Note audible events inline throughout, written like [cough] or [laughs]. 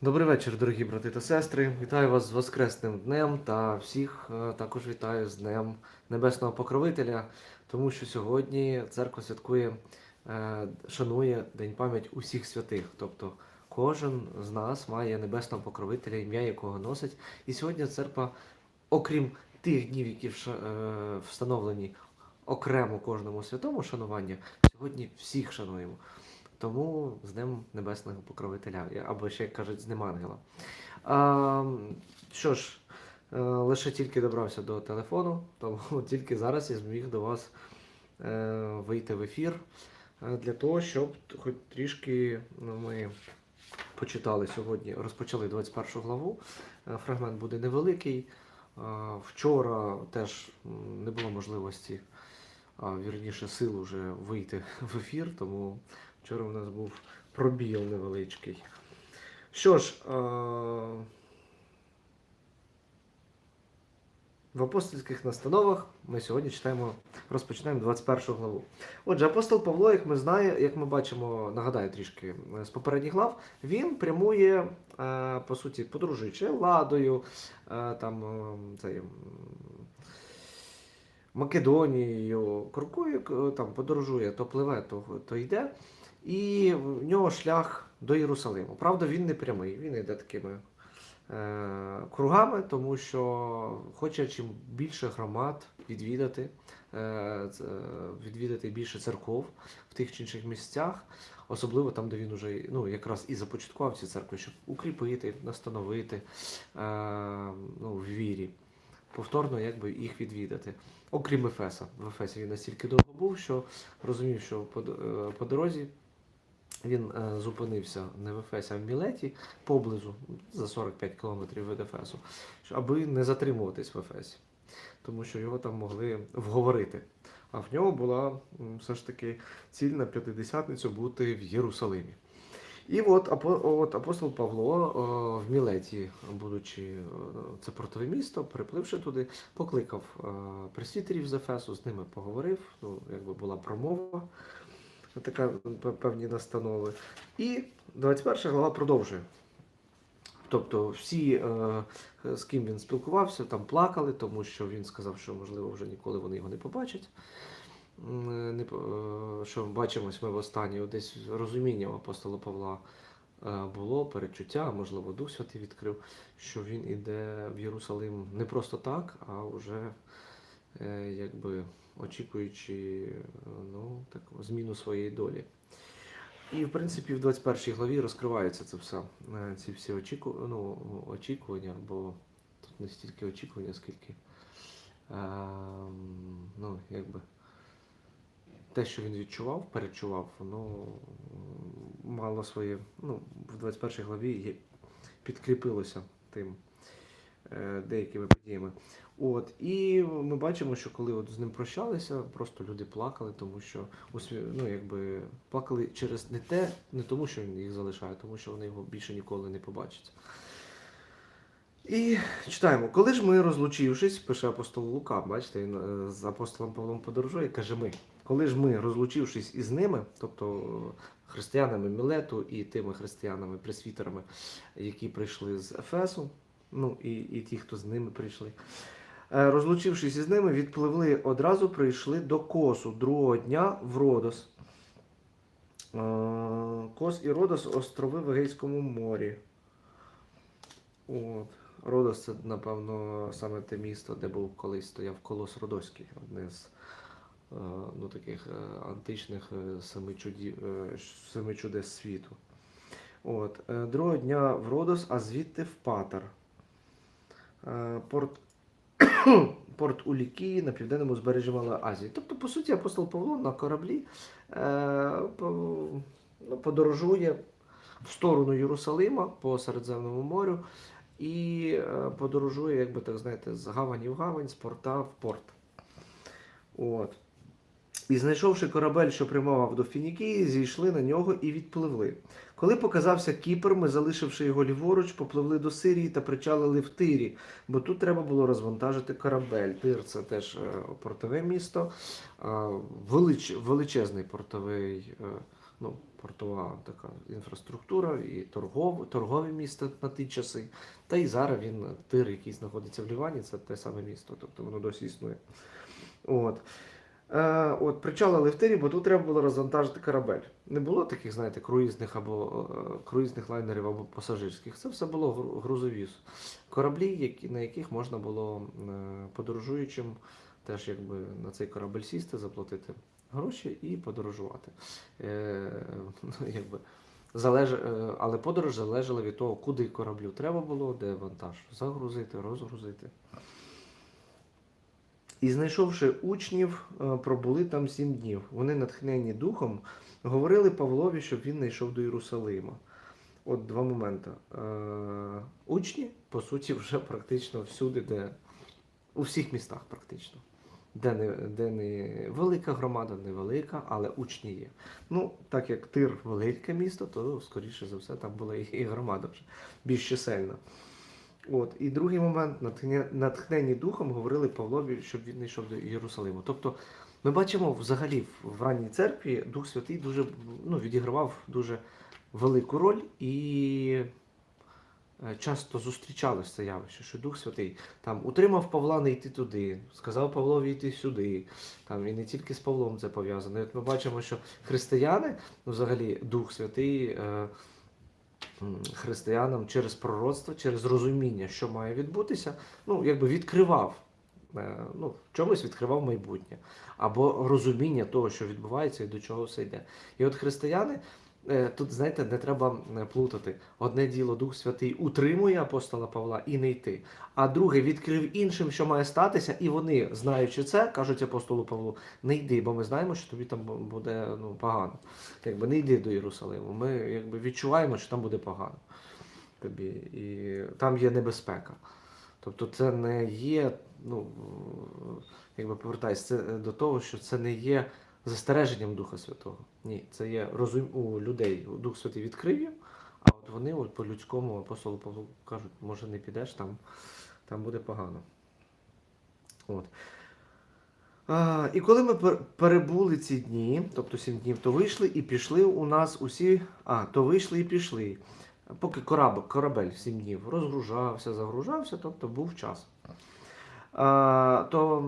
Добрий вечір, дорогі брати та сестри. Вітаю вас з Воскресним днем та всіх е, також вітаю з Днем Небесного Покровителя, тому що сьогодні церква святкує, е, шанує День пам'ять усіх святих. Тобто кожен з нас має небесного покровителя, ім'я якого носить. І сьогодні церква, окрім тих днів, які е, встановлені окремо кожному святому шанування, сьогодні всіх шануємо. Тому з Днем Небесного Покровителя, або ще як кажуть, з Днем Ангела. А, що ж, е, лише тільки добрався до телефону, тому [laughs] тільки зараз я зміг до вас е, вийти в ефір е, для того, щоб хоч трішки ну, ми почитали сьогодні, розпочали 21 главу. Фрагмент буде невеликий. Вчора теж не було можливості, а вірніше сил уже вийти [laughs] в ефір, тому Вчора у нас був пробіл невеличкий. Що ж, в апостольських настановах ми сьогодні читаємо, розпочинаємо 21 главу. Отже, апостол Павло, як ми знаємо, як ми бачимо, нагадаю трішки е, з попередніх глав, він прямує, е, по суті, подорожуючи ладою, е, там цей, Македонією, крокує, к- там подорожує, то пливе, то, то йде. І в нього шлях до Єрусалиму. Правда, він не прямий, він йде такими е, кругами, тому що хоче чим більше громад відвідати, е, е, відвідати більше церков в тих чи інших місцях, особливо там, де він уже ну, якраз і започаткував ці церкви, щоб укріпити, настановити е, ну, в вірі. Повторно якби їх відвідати. Окрім Ефеса. В Ефесі він настільки довго був, що розумів, що по, е, по дорозі він е, зупинився не в Ефесі, а в Мілеті поблизу, за 45 кілометрів від Ефесу, аби не затримуватись в Ефесі, тому що його там могли вговорити. А в нього була все ж таки ціль на п'ятидесятницю бути в Єрусалимі. І от, от апостол Павло е, в Мілеті, будучи е, це портове місто, припливши туди, покликав пресвітерів з Ефесу, з ними поговорив. Ну, якби була промова, така певні настанови. І 21 глава продовжує. Тобто всі, е, з ким він спілкувався, там плакали, тому що він сказав, що можливо вже ніколи вони його не побачать. Не, е, що бачимось ми в останнє, десь розуміння у апостола Павла е, було, перечуття, можливо, Дух Святий відкрив, що він іде в Єрусалим не просто так, а вже якби очікуючи ну, так, зміну своєї долі. І, в принципі, в 21 главі розкривається це все, е, ці всі очіку... ну, очікування, бо тут не стільки очікування, скільки ем, ну, якби, те, що він відчував, перечував, воно мало своє, ну, в 21 главі підкріпилося тим е, деякими подіями. От, і ми бачимо, що коли от з ним прощалися, просто люди плакали, тому що ну, якби, плакали через не те, не тому, що він їх залишає, тому що вони його більше ніколи не побачать. І читаємо, коли ж ми розлучившись, пише апостол Лука, бачите, він е, з апостолом Павлом подорожує, каже ми. Коли ж ми, розлучившись із ними, тобто е, християнами Мілету і тими християнами, пресвітерами, які прийшли з Ефесу, ну і, і ті, хто з ними прийшли, розлучившись із ними, відпливли одразу, прийшли до Косу другого дня в Родос. Е, Кос і Родос острови в Егейському морі. От. Родос це, напевно, саме те місто, де був колись стояв колос Родоський, одне з е, ну, таких е, античних е, семи, чудів, е, семи чудес світу. От. е, Другого дня в Родос, а звідти в Патер. Е, Порт, порт у Лікії на південному збережжі Малої Азії. Тобто, по суті, апостол Павло на кораблі е, ну, подорожує в сторону Єрусалима по Середземному морю і е, подорожує, як би так знаєте, з гавані в гавань, з порта в порт. От. І знайшовши корабель, що прямував до Фінікії, зійшли на нього і відпливли. Коли показався Кіпр, ми, залишивши його ліворуч, попливли до Сирії та причалили в Тирі, бо тут треба було розвантажити корабель. Тир це теж е, портове місто, е, велич, величезний портовий е, ну, портова така інфраструктура, і торгов, торгове місто на ті часи. Та і зараз він тир, який знаходиться в Лівані, це те саме місто, тобто воно досі існує. От. Е, от, причалили в тирі, бо тут треба було розвантажити корабель. Не було таких, знаєте, круїзних або е, круїзних лайнерів або пасажирських. Це все було грузові кораблі, які, на яких можна було е, подорожуючим теж якби на цей корабель сісти, заплатити гроші і подорожувати. Е, ну, якби, залеж... Але подорож залежала від того, куди кораблю треба було, де вантаж загрузити, розгрузити. І знайшовши учнів, е, пробули там сім днів. Вони, натхнені духом, говорили Павлові, щоб він не йшов до Єрусалима. От два моменти. Е, учні, по суті, вже практично всюди, де у всіх містах, практично. Де не, де не велика громада, невелика, але учні є. Ну, так як Тир велике місто, то скоріше за все там була і, громада вже більш чисельна. От. І другий момент, натхнені духом, говорили Павлові, щоб він йшов до Єрусалиму. Тобто ми бачимо взагалі в- ранній церкві Дух Святий дуже ну, відігравав дуже велику роль і е, часто зустрічалось це явище, що Дух Святий там утримав Павла не йти туди, сказав Павлові йти сюди. Там і не тільки з Павлом це пов'язано. Ми бачимо, що християни, ну, взагалі, Дух Святий. Е, Християнам через пророцтво, через розуміння, що має відбутися, ну якби відкривав, е, ну в чомусь відкривав майбутнє, або розуміння того, що відбувається і до чого все йде. І от християни тут, знаєте, не треба е, плутати. Одне діло Дух Святий утримує апостола Павла і не йти. А друге відкрив іншим, що має статися, і вони, знаючи це, кажуть апостолу Павлу: не йди, бо ми знаємо, що тобі там буде ну, погано. Якби не йди до Єрусалиму. Ми якби відчуваємо, що там буде погано тобі, і там є небезпека. Тобто це не є, ну якби повертаюсь це до того, що це не є застереженням Духа Святого. Ні, це є розум у людей. Дух Святий відкрив а от вони от по людському апостолу Павлу кажуть, може не підеш, там, там буде погано. От. А, і коли ми перебули ці дні, тобто сім днів, то вийшли і пішли у нас усі. А, то вийшли і пішли. Поки кораб, корабель сім днів розгружався, загружався, тобто був час. То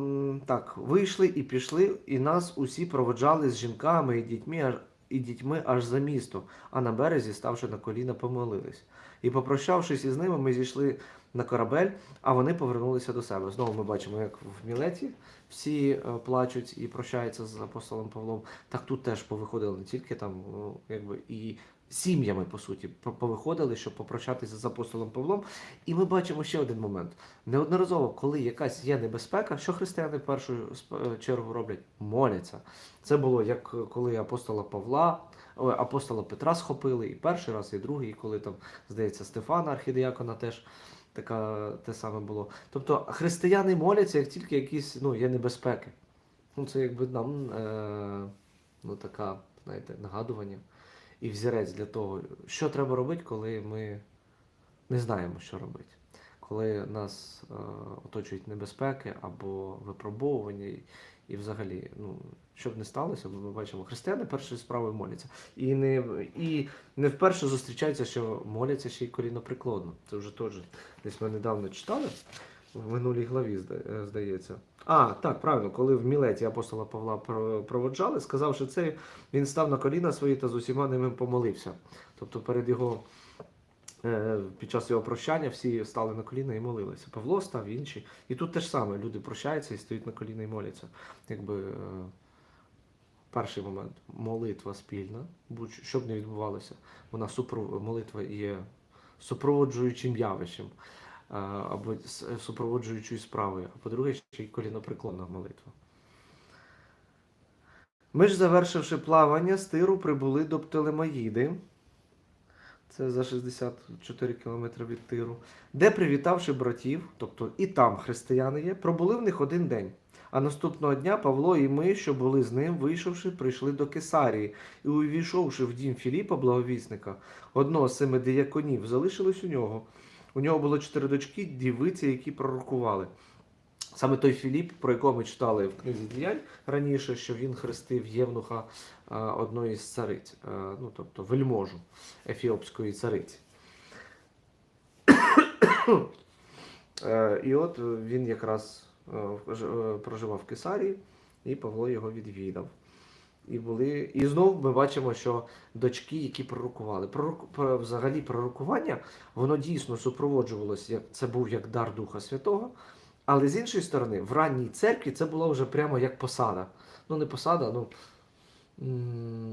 так, вийшли і пішли, і нас усі проводжали з жінками і дітьми, і дітьми аж за місто, а на березі, ставши на коліна, помолились. І попрощавшись із ними, ми зійшли на корабель, а вони повернулися до себе. Знову ми бачимо, як в Мілеті всі е, плачуть і прощаються з апостолом Павлом. Так тут теж повиходили не тільки там, ну, якби і сім'ями, по суті, повиходили, щоб попрощатися з апостолом Павлом. І ми бачимо ще один момент. Неодноразово, коли якась є небезпека, що християни в першу е, чергу роблять? Моляться. Це було як е, коли апостола Павла, апостола Петра схопили, і перший раз, і другий, і коли там, здається, Стефана архідіякона теж. Така те саме було. Тобто християни моляться, як тільки якісь ну, є небезпеки. Ну, це якби нам е, ну, така, знаєте, нагадування і взірець для того, що треба робити, коли ми не знаємо, що робити. Коли нас е, оточують небезпеки або випробовування, і, і взагалі, ну, що б не сталося, бо ми бачимо, християни першою справою моляться. І не, і не вперше зустрічається, що моляться ще й коліноприклонно. Це вже теж десь ми недавно читали в минулій главі, е, здається. А, так, правильно, коли в Мілеті апостола Павла про- проводжали, сказавши це, він став на коліна свої та з усіма ними помолився. Тобто перед його. е, Під час його прощання всі стали на коліна і молилися. Павло став, інші. І тут те ж саме, люди прощаються і стоять на коліна і моляться. Якби е, перший момент молитва спільна, будь що б не відбувалося, вона супро... молитва є супроводжуючим явищем або супроводжуючою справою. А по-друге, ще й колінопреклонна молитва. Ми ж, завершивши плавання з тиру, прибули до Птолемаїди. Це за 64 кілометри від Тиру, де, привітавши братів, тобто і там християни є, пробули в них один день. А наступного дня Павло і ми, що були з ним, вийшовши, прийшли до Кесарії, і увійшовши в дім Філіпа, благовісника, одного з семи дияконів, залишились у нього. У нього було чотири дочки, дівиці, які пророкували. Саме той Філіп, про якого ми читали в книзі діянь раніше, що він хрестив Євнуха е, одної з цариць, е, ну тобто вельможу ефіопської цариці. Е, І от він якраз проживав в Кесарії, і Павло його відвідав. І були. І знов ми бачимо, що дочки, які пророкували. Пророк... Взагалі пророкування, воно дійсно супроводжувалося, як це був як дар Духа Святого. Але з іншої сторони, в ранній церкві це було вже прямо як посада. Ну, не посада, ну,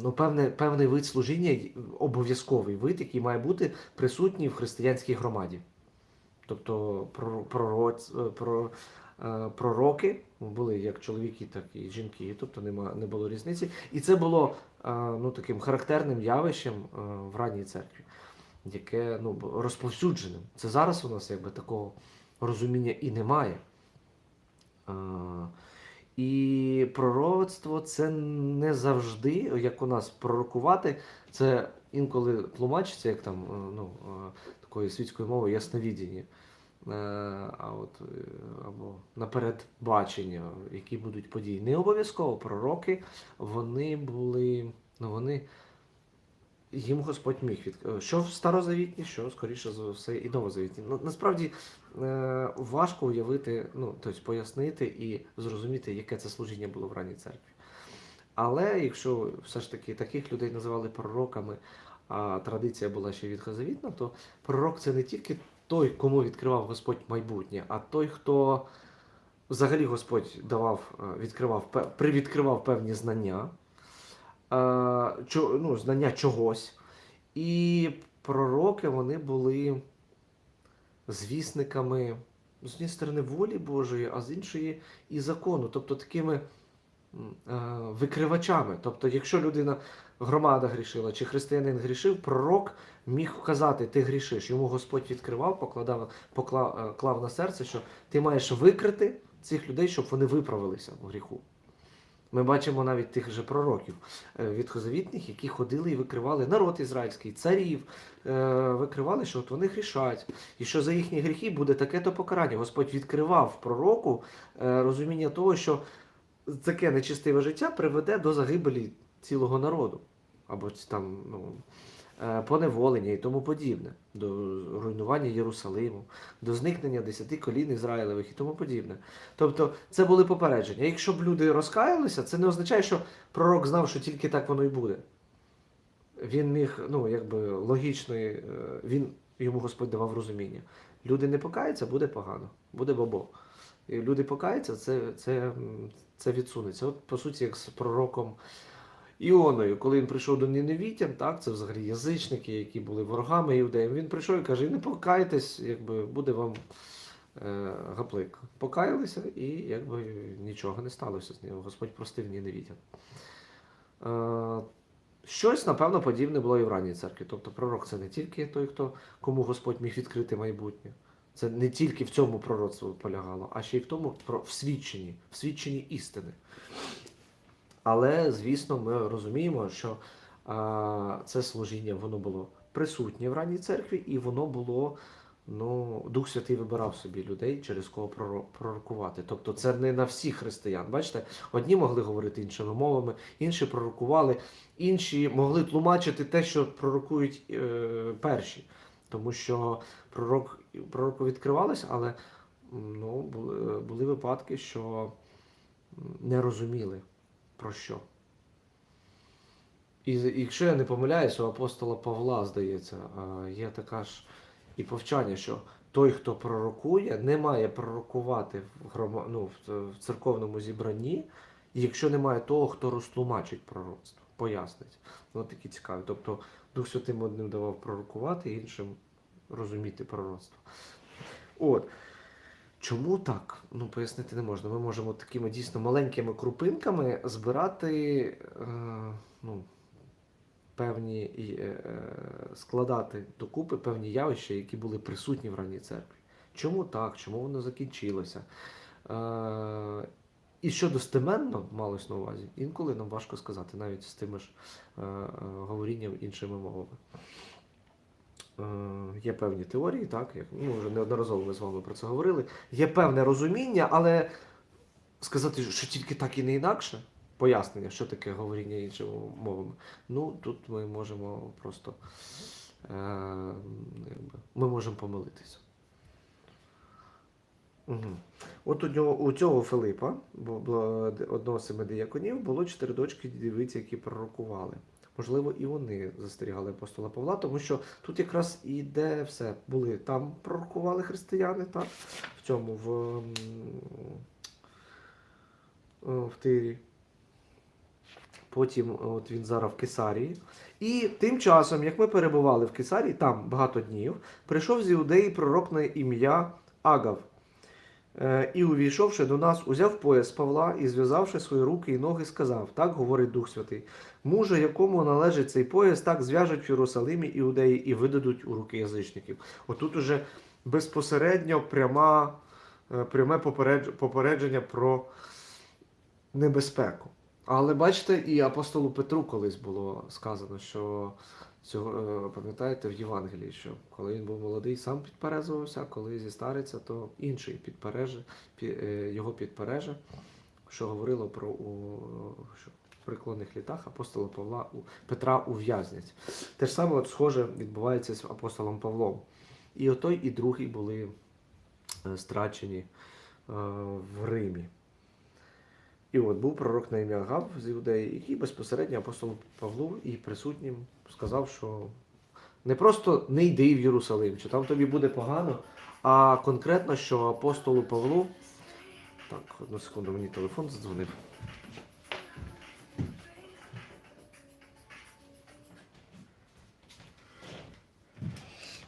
ну певне, певний вид служіння, обов'язковий вид, який має бути присутній в християнській громаді. Тобто про, е, про, е, пророки були як чоловіки, так і жінки, тобто нема, не було різниці. І це було е, ну, таким характерним явищем е, в ранній церкві, яке ну, розповсюдженим. Це зараз у нас якби такого розуміння і немає. Е, І пророцтво це не завжди, як у нас пророкувати, це інколи тлумачиться, як там е, ну, е, такою світською мовою ясновідіння. Е, А от, е, або наперед бачення, які будуть події. Не обов'язково пророки, вони були, ну вони їм Господь міг від е, що в старозавітні, що скоріше за все і новозавітні. Насправді важко уявити, ну тобто пояснити і зрозуміти, яке це служіння було в ранній церкві. Але якщо все ж таки таких людей називали пророками, а традиція була ще відхозавітна, то пророк це не тільки той, кому відкривав Господь майбутнє, а той, хто взагалі Господь давав, е, відкривав, привідкривав певні знання, е, ну, знання чогось. І пророки вони були звісниками з однієї сторони волі Божої, а з іншої і закону, тобто такими е, викривачами. Тобто, якщо людина, громада грішила чи християнин грішив, пророк міг вказати, ти грішиш. Йому Господь відкривав, покладав, поклав, е, клав на серце, що ти маєш викрити цих людей, щоб вони виправилися в гріху. Ми бачимо навіть тих же пророків е, відхозавітних, які ходили і викривали народ ізраїльський, царів, е, викривали, що от вони грішать, і що за їхні гріхи буде таке-то покарання. Господь відкривав пророку розуміння того, що таке нечистиве життя приведе до загибелі цілого народу, або там ну, е, поневолення і тому подібне, до руйнування Єрусалиму, до зникнення десяти колін Ізраїлевих і тому подібне. Тобто це були попередження. Якщо б люди розкаялися, це не означає, що пророк знав, що тільки так воно і буде. Він міг, ну, якби логічний, е, він йому Господь давав розуміння. Люди не покаються, буде погано, буде бобо. І люди покаються, це, це, це відсунеться. От, по суті, як з пророком Іоною, коли він прийшов до Ніневітян, так, це взагалі язичники, які були ворогами іудеям, він прийшов і каже: не покайтесь, якби буде вам е, гаплик. Покаялися, і якби нічого не сталося з ним. Господь простив Ніневітян. Е, Щось, напевно, подібне було і в ранній церкві. Тобто пророк це не тільки той, хто, кому Господь міг відкрити майбутнє. Це не тільки в цьому пророцтво полягало, а ще й в тому в свідченні, в свідченні істини. Але, звісно, ми розуміємо, що а, це служіння воно було присутнє в ранній церкві, і воно було. Ну, Дух Святий вибирав собі людей, через кого проро- пророкувати. Тобто це не на всіх християн. Бачите, одні могли говорити іншими мовами, інші пророкували, інші могли тлумачити те, що пророкують е, перші. Тому що пророк, пророку відкривалося, але ну, були, були випадки, що не розуміли про що. І якщо я не помиляюся, у апостола Павла, здається, є така ж і повчання, що той, хто пророкує, не має пророкувати в, грома... ну, в, церковному зібранні, якщо немає того, хто розтлумачить пророцтво, пояснить. Ну, такі цікаві. Тобто Дух Святим одним давав пророкувати, іншим розуміти пророцтво. От. Чому так? Ну, пояснити не можна. Ми можемо такими дійсно маленькими крупинками збирати е, ну, певні е, е, складати докупи певні явища, які були присутні в ранній церкві. Чому так? Чому воно закінчилося? Е, і що достеменно малось на увазі, інколи нам важко сказати, навіть з тими ж е, е, говорінням іншими мовами. Е, є певні теорії, так, як ну, вже неодноразово ми з вами про це говорили. Є певне розуміння, але сказати, що тільки так і не інакше, пояснення, що таке говоріння іншими мовами, ну тут ми можемо просто е, ми можемо помилитися. Угу. От у нього у цього Филипа, одного з семи дияконів, було чотири дочки дівиці, які пророкували. Можливо, і вони застерігали апостола Павла, тому що тут якраз іде все. Були там пророкували християни, так? В цьому в, в Тирі. Потім от він зараз в Кесарії. І тим часом, як ми перебували в Кесарії, там багато днів, прийшов з Іудеї пророк на ім'я Агав. Е, І, увійшовши до нас, узяв пояс Павла і, зв'язавши свої руки і ноги, сказав: Так говорить Дух Святий. Мужа, якому належить цей пояс, так зв'яжуть в Єрусалимі іудеї і видадуть у руки язичників. Отут уже безпосередньо пряма, е, пряме попередження про небезпеку. Але бачите, і апостолу Петру колись було сказано, що цього, е, пам'ятаєте в Євангелії, що коли він був молодий, сам підперезувався, а коли зістариться, то інший підпереже, е, його підпереже, що говорило про у, що в преклонних літах апостола Павла у Петра ув'язнять. Те ж саме от схоже відбувається з апостолом Павлом. І отой, і другий були е, страчені в Римі. І от був пророк на ім'я Гав з Іудеї, який безпосередньо апостолу Павлу і присутнім сказав, що не просто не йди в Єрусалим, чи там тобі буде погано, а конкретно, що апостолу Павлу. Так, одну секунду, мені телефон задзвонив.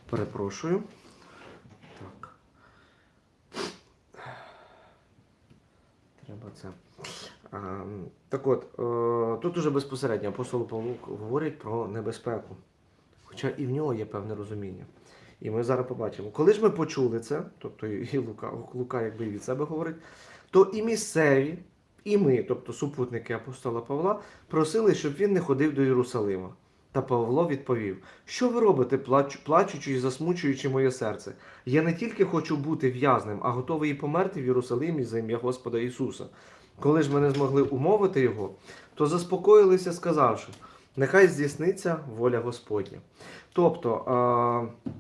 Перепрошую. Так. Треба це. А, так от, е, тут уже безпосередньо апостол Павло говорить про небезпеку. Хоча і в нього є певне розуміння. І ми зараз побачимо. Коли ж ми почули це, тобто і Лука, Лука якби від себе говорить, то і місцеві, і ми, тобто супутники апостола Павла, просили, щоб він не ходив до Єрусалима. Та Павло відповів: Що ви робите, плач, плачучи і засмучуючи моє серце? Я не тільки хочу бути в'язнем, а готовий і померти в Єрусалимі за ім'я Господа Ісуса. Коли ж ми не змогли умовити його, то заспокоїлися, сказавши: нехай здійсниться воля Господня. Тобто, е,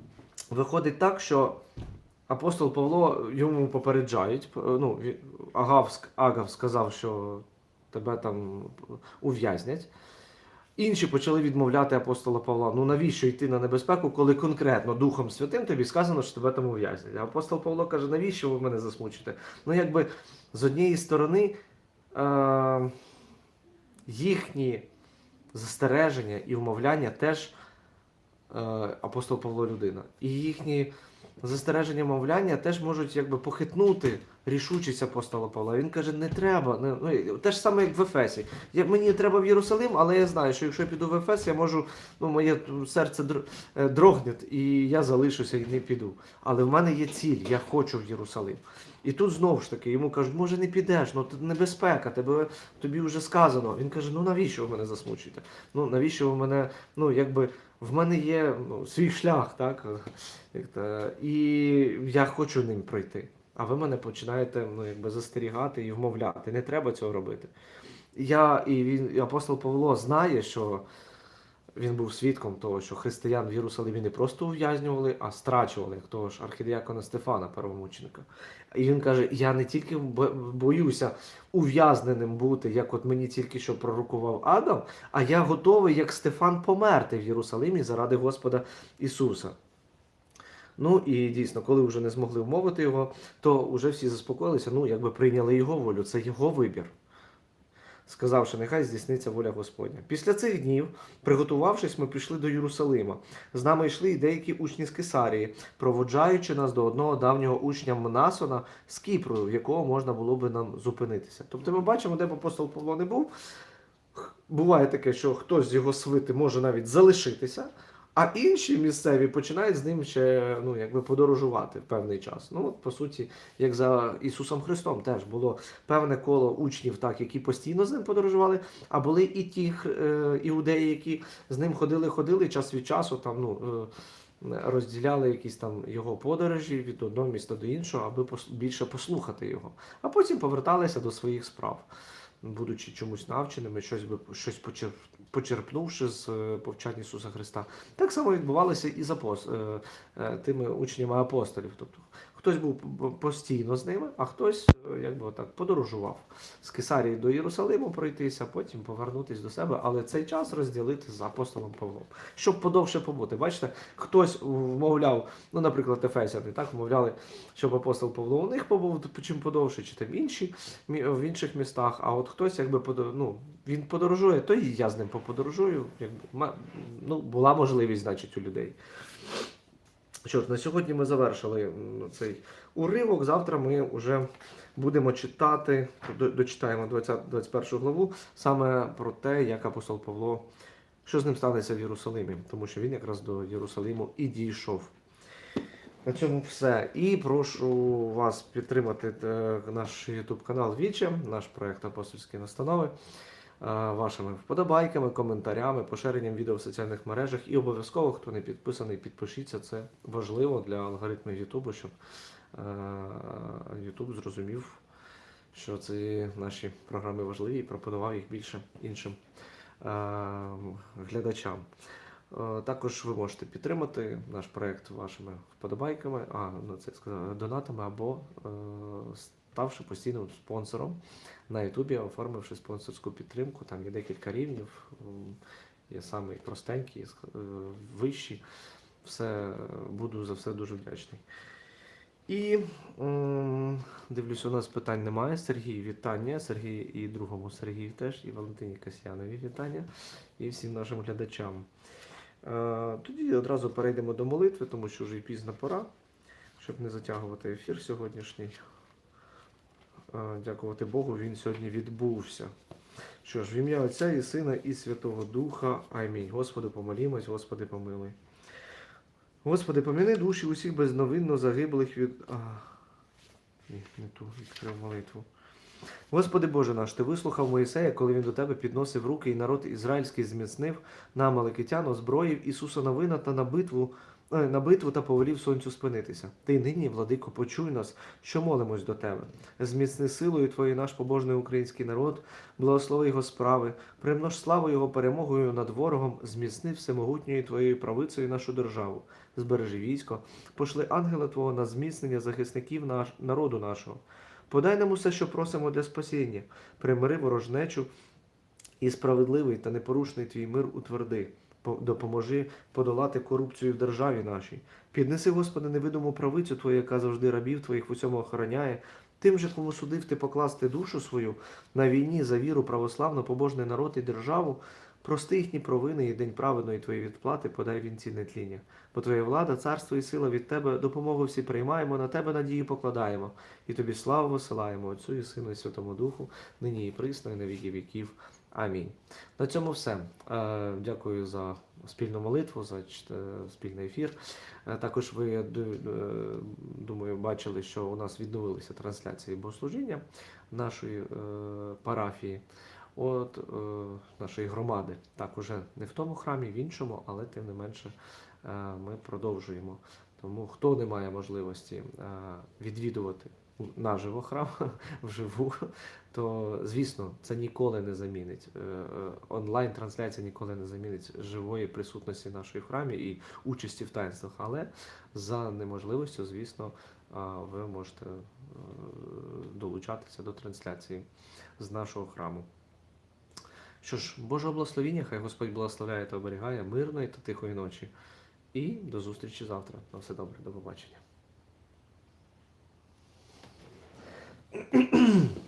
виходить так, що апостол Павло йому попереджають. Ну, Агав, Агав сказав, що тебе там ув'язнять. Інші почали відмовляти апостола Павла. Ну навіщо йти на небезпеку, коли конкретно Духом Святим тобі сказано, що тебе там ув'язнять? А апостол Павло каже, навіщо ви мене засмучите? Ну, якби з однієї сторони е- їхні застереження і вмовляння теж е, апостол Павло людина. І їхні застереження мовляння теж можуть якби похитнути рішучість апостола Павла. Він каже, не треба. Не, ну, те ж саме, як в Ефесі. Я, мені треба в Єрусалим, але я знаю, що якщо я піду в Ефес, я можу, ну, моє серце е, дрогне, і я залишуся і не піду. Але в мене є ціль, я хочу в Єрусалим. І тут знову ж таки йому кажуть, може не підеш, ну тут небезпека, тебе тобі вже сказано. Він каже: ну навіщо ви мене засмучуєте? Ну навіщо ви мене, ну якби в мене є ну, свій шлях, так? І я хочу ним пройти. А ви мене починаєте ну, якби застерігати і вмовляти. Не треба цього робити. Я і він, і апостол Павло знає, що він був свідком того, що християн в Єрусалимі не просто ув'язнювали, а страчували, як того ж архідіакона Стефана, первомученика. І він каже: я не тільки боюся ув'язненим бути, як от мені тільки що пророкував Адам, а я готовий, як Стефан, померти в Єрусалимі заради Господа Ісуса. Ну і дійсно, коли вже не змогли вмовити його, то вже всі заспокоїлися, ну якби прийняли його волю, це його вибір. Сказавши, нехай здійсниться воля Господня. Після цих днів, приготувавшись, ми пішли до Єрусалима. З нами йшли і деякі учні з Кесарії, проводжаючи нас до одного давнього учня Мнасона з Кіпру, в якого можна було би нам зупинитися. Тобто ми бачимо, де б апостол Павло не був. Буває таке, що хтось з його свити може навіть залишитися, а інші місцеві починають з ним ще ну, якби подорожувати в певний час. Ну, от, по суті, як за Ісусом Христом теж було певне коло учнів, так, які постійно з ним подорожували, а були і ті е, іудеї, які з ним ходили, ходили час від часу, там, ну, е, розділяли якісь там його подорожі від одного міста до іншого, аби більше послухати його, а потім поверталися до своїх справ, будучи чомусь навченими, щось би щось почерп- почерпнувши з повчання повчань Ісуса Христа. Так само відбувалося і з апос... е, е, тими учнями апостолів. Тобто хтось був постійно з ними, а хтось е, якби так подорожував з Кесарії до Єрусалиму пройтися, потім повернутися до себе, але цей час розділити з апостолом Павлом, щоб подовше побути. Бачите, хтось вмовляв, ну, наприклад, Ефесяни, так вмовляли, щоб апостол Павло у них побув чим подовше, чи там інші в інших містах. А от хтось, якби ну, він подорожує, то і я з ним поподорожую. Якби ну, була можливість, значить, у людей. Що ж, на сьогодні ми завершили цей уривок. Завтра ми вже будемо читати, дочитаємо 20, 21 главу, саме про те, як апостол Павло, що з ним станеться в Єрусалимі, тому що він якраз до Єрусалиму і дійшов. На цьому все. І прошу вас підтримати е, наш YouTube канал Віче, наш проект Апостольські настанови, вашими вподобайками, коментарями, поширенням відео в соціальних мережах. І обов'язково, хто не підписаний, підпишіться. Це важливо для алгоритмів Ютубу, щоб е, YouTube зрозумів, що ці наші програми важливі і пропонував їх більше іншим е, глядачам. Е, Також ви можете підтримати наш проект вашими вподобайками, а ну це сказав, донатами або е, ставши постійним спонсором на Ютубі, оформивши спонсорську підтримку. Там є декілька рівнів, є самий простенький, ск- е, вищий. Все буду за все дуже вдячний. І дивлюсь, у нас питань немає. Сергій, вітання. Сергій і другому Сергію теж, і Валентині Касьянові вітання, і всім нашим глядачам. Е, Тоді одразу перейдемо до молитви, тому що вже і пізна пора, щоб не затягувати ефір сьогоднішній. Е, Дякувати Богу, він сьогодні відбувся. Що ж, в ім'я Отця і Сина, і Святого Духа. Амінь. Господи, помолімось, Господи, помилуй. Господи, поміни душі усіх безновинно загиблих від. А, ні, не ту відкрив молитву. Господи Боже наш, Ти вислухав Моїсея, коли він до Тебе підносив руки, і народ ізраїльський зміцнив на Маликитян, озброїв Ісуса новина та на битву, на битву та повелів сонцю спинитися. Ти нині, владико, почуй нас, що молимось до Тебе. Зміцни силою Твою наш побожний український народ, благослови його справи, примнож славу Його перемогою над ворогом, зміцни всемогутньою Твоєю правицею нашу державу, збережи військо, пошли ангела Твого на зміцнення захисників наш, народу нашого. Подай нам усе, що просимо для спасіння, примири ворожнечу і справедливий та непорушний твій мир утверди. По- Допоможи подолати корупцію в державі нашій. Піднеси, Господи, невидиму правицю Твою, яка завжди рабів Твоїх в усьому охороняє. Тим же, кому судив ти покласти душу свою на війні за віру православну, побожний народ і державу, прости їхні провини і день праведної Твоєї відплати, подай вінці нетління. Бо Твоя влада, царство і сила від Тебе, допомогу всі приймаємо, на Тебе надію покладаємо. І тобі славу висилаємо Отцю і Сину і Святому Духу, нині і присно, і на віки віків. Амінь. На цьому все. Е, Дякую за спільну молитву, за е, спільний ефір. Е, Також ви, думаю, бачили, що у нас відновилися трансляції богослужіння нашої парафії. От нашої громади. Так, уже не в тому храмі, в іншому, але тим не менше ми продовжуємо. Тому хто не має можливості відвідувати наживо храм [laughs] вживу, то звісно це ніколи не замінить. е, е, Онлайн-трансляція ніколи не замінить живої присутності нашої в храмі і участі в таїнствах. Але за неможливістю, звісно, е, ви можете долучатися до трансляції з нашого храму. Що ж, Божого благословіння, хай Господь благословляє та оберігає мирної та тихої ночі. І до зустрічі завтра. На все добре, до побачення. Mm-hmm. [coughs]